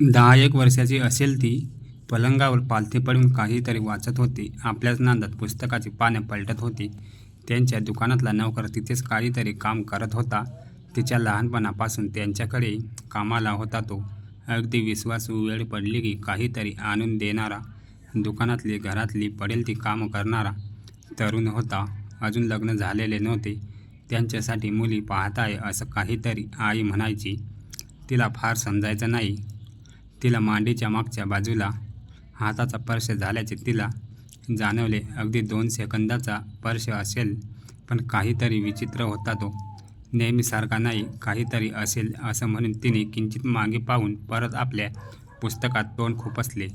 दहा एक वर्षाची असेल ती पलंगावर पालथी पडून काहीतरी वाचत होती. आपल्याच नांदात पुस्तकाची पाने पलटत होती. त्यांच्या दुकानातला नोकर तिथेच काहीतरी काम करत होता. तिच्या लहानपणापासून त्यांच्याकडे कामाला होता तो. अगदी विश्वासू वेळ पडली की काहीतरी आणून देणारा दुकानातली घरातली पडेल ती कामं करणारा तरुण होता. अजून लग्न झालेले नव्हते. त्यांच्यासाठी मुली पाहताय असं काहीतरी आई म्हणायची. तिला फार समजायचं नाही. तिला मांडीच्या मागच्या बाजूला हाताचा स्पर्श झाल्याचे तिला जाणवले. अगदी दोन सेकंदाचा स्पर्श असेल पण काहीतरी विचित्र होता तो. नेहमीसारखा नाही काहीतरी असेल असं म्हणून तिने किंचित मागे पाहून परत आपल्या पुस्तकात तोंड खुपसले.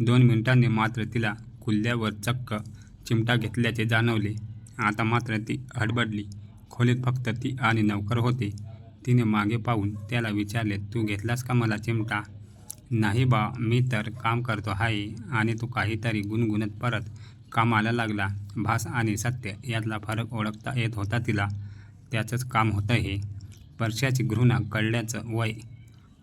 दोन मिनिटांनी मात्र तिला कुल्ल्यावर चक्क चिमटा घेतल्याचे जाणवले. आता मात्र ती हडबडली. खोलीत फक्त ती आणि नौकर होते. तिने मागे पाहून त्याला विचारले तू घेतलास का मला चिमटा? नाही बा मी तर काम करतो आहे आणि तो काहीतरी गुणगुणत परत कामाला लागला. भास आणि सत्य यातला फरक ओळखता येत होता तिला. त्याचंच काम होतं हे. परशाची घृणा कळल्याचं वय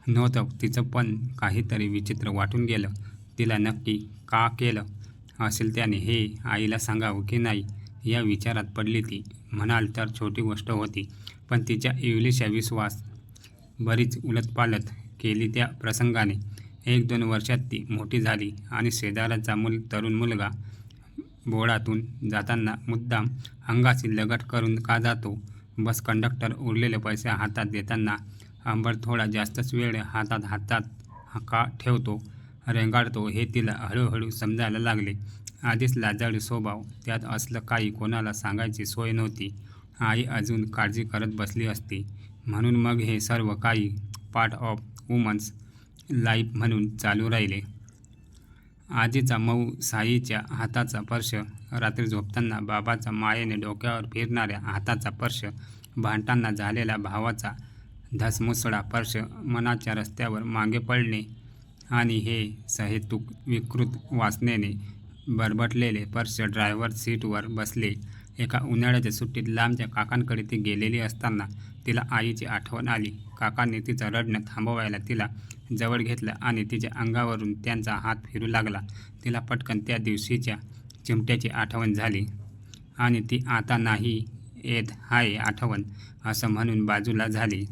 नव्हतं. तिचं पण काहीतरी विचित्र वाटून गेलं. तिला नक्की का केलं? असेल त्याने हे आईला सांगावं की नाही? या विचारात पडली ती. म्हणाल तर छोटी गोष्ट होती. पण तिच्या इवलीशा विश्वास बरीच उलटपालट केली त्या प्रसंगाने. एक दोन वर्षात ती मोठी झाली आणि शेजाराचा मुल तरुण मुलगा बोळातून जाताना मुद्दाम अंगाशी लगट करून का जातो? बस कंडक्टर उरलेले पैसे हातात देताना अंबर थोडा जास्तच वेळ हातात हातात का ठेवतो रेंगाळतो हे तिला हळूहळू समजायला लागले. आधीच लाजाळू स्वभाव त्यात असलं काही कोणाला सांगायची सोय नव्हती. आई अजून काळजी करत बसली असती. म्हणून मग हे सर्व काही पार्ट ऑफ वुमन्स लाईफ म्हणून चालू राहिले. आजीचा मऊ साईच्या हाताचा स्पर्श रात्री झोपताना बाबाचा मायेने डोक्यावर फिरणाऱ्या हाताचा स्पर्श भांडताना झालेला भावाचा धसमुसळा स्पर्श मनाच्या रस्त्यावर मागे पडणे आणि हे सहेतुक विकृत वासनेने बरबटलेले स्पर्श ड्रायव्हर सीटवर बसले. एका उन्हाळ्याच्या सुट्टीत लांबच्या काकांकडे ती गेलेली असताना तिला आईची आठवण आली. काकांनी तिचं रडणं थांबवायला तिला जवळ घेतलं आणि तिच्या अंगावरून त्यांचा हात फिरू लागला. तिला पटकन त्या दिवशीच्या चिमट्याची आठवण झाली. आणि ती आता नाही येत हाय आठवण असं म्हणून बाजूला झाली.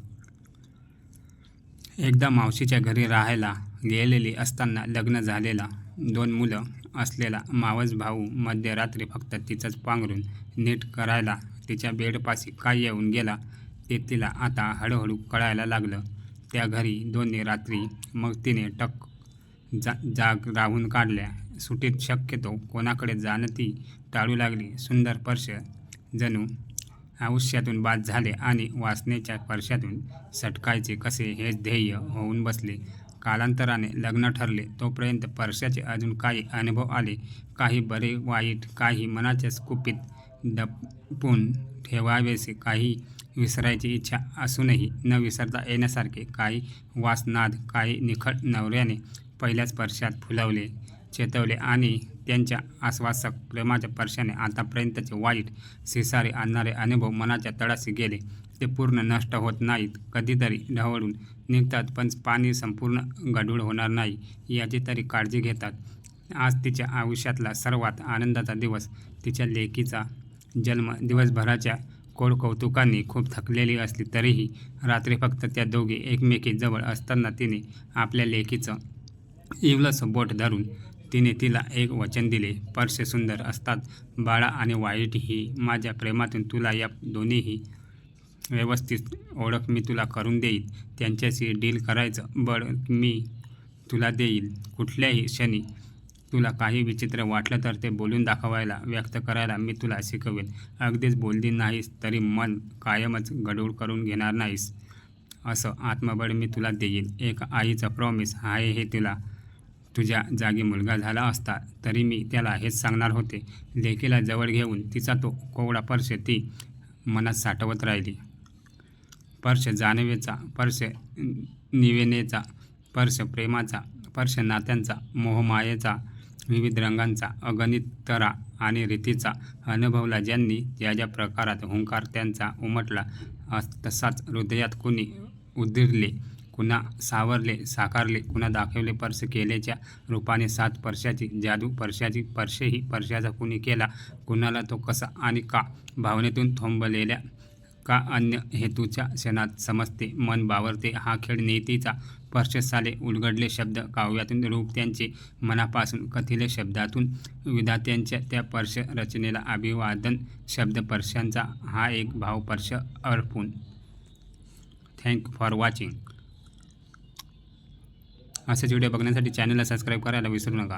एकदा मावशीच्या घरी राहायला गेलेली असताना लग्न झालेला दोन मुलं असलेला मावस भाऊ मध्यरात्री फक्त तिचंच पांघरून नीट करायला तिच्या बेडपाशी काय येऊन गेला ते तिला आता हळूहळू कळायला लागलं. त्या घरी दोन्ही रात्री मग तिने टक जा जाग राहून काढल्या. सुटीत शक्यतो कोणाकडे जाणं ती टाळू लागली. सुंदर स्पर्श. जणू आयुष्यातून बाद झाले आणि वासनेच्या स्पर्शातून सटकायचे कसे हेच ध्येय होऊन बसले. कालांतराने लग्न ठरले. तोपर्यंत पर्शाचे अजून काही अनुभव आले. काही बरे वाईट काही मनाच्या स्कुपीत दपून ठेवावेसे काही विसरायची इच्छा असूनही न विसरता येण्यासारखे काही वासनाद काही निखळ नवऱ्याने पहिल्या स्पर्शात फुलवले चेतवले आणि त्यांच्या आश्वासक प्रेमाच्या स्पर्शाने आतापर्यंतचे वाईट सिसारे आणणारे अनुभव मनाच्या तळाशी गेले. ते पूर्ण नष्ट होत नाहीत. कधीतरी ढवळून निघतात पण पाणी संपूर्ण गढूळ होणार नाही याची तरी काळजी घेतात. आज तिच्या आयुष्यातला सर्वात आनंदाचा दिवस तिच्या लेकीचा जन्म दिवसभराच्या कोड कौतुकांनी खूप थकलेली असली तरीही रात्री फक्त त्या दोघे एकमेकीजवळ असताना तिने आपल्या लेकीचं इवलस बोट धरून तिने तिला एक वचन दिले परसे सुंदर असतात बाळा आणि वाईटही माझ्या प्रेमातून तुला या दोन्हीही व्यवस्थित ओळख मी तुला करून देईन त्यांच्याशी डील करायचं बळ मी तुला देईल कुठल्याही क्षणी तुला काही विचित्र वाटलं तर ते बोलून दाखवायला व्यक्त करायला मी तुला शिकवेन. अगदीच बोलली नाहीस तरी मन कायमच गडूळ करून घेणार नाहीस. असं आत्मबळ मी तुला देईन. एक आईचं प्रॉमिस आहे हे तुला. तुझ्या जागी मुलगा झाला असता तरी मी त्याला हेच सांगणार होते. लेकीला जवळ घेऊन तिचा तो कोवळा पर्श ती मनात साठवत राहिली. पर्श जाणवेचा पर्श निवेनेचा पर्श प्रेमाचा पर्श नात्यांचा मोहमायेचा विविध रंगांचा अगणित तरा आणि रीतीचा अनुभवला ज्यांनी ज्या ज्या प्रकारात हुंकार त्यांचा उमटला अस- तसाच हृदयात कुणी उद्दिरले कुणा सावरले साकारले कुणा दाखवले पर्श केलेच्या रूपाने सात पर्शाची जादू पर्शाची पर्शेही पर्शाचा कुणी केला कुणाला तो कसा आणि का भावनेतून थोंबलेल्या का अन्य हेतूच्या क्षणात समजते मन बावरते. हा खेळ नेतेचा स्पर्शसाले उलगडले शब्द. काव्यातून रूप त्यांचे मनापासून कथिले शब्दातून विधात्यांच्या त्या पर्श रचनेला अभिवादन. शब्द पर्शांचा हा एक भावपर्श अर्पून. थँक फॉर वॉचिंग असेच व्हिडिओ बघण्यासाठी चॅनलला सबस्क्राईब करायला विसरू नका.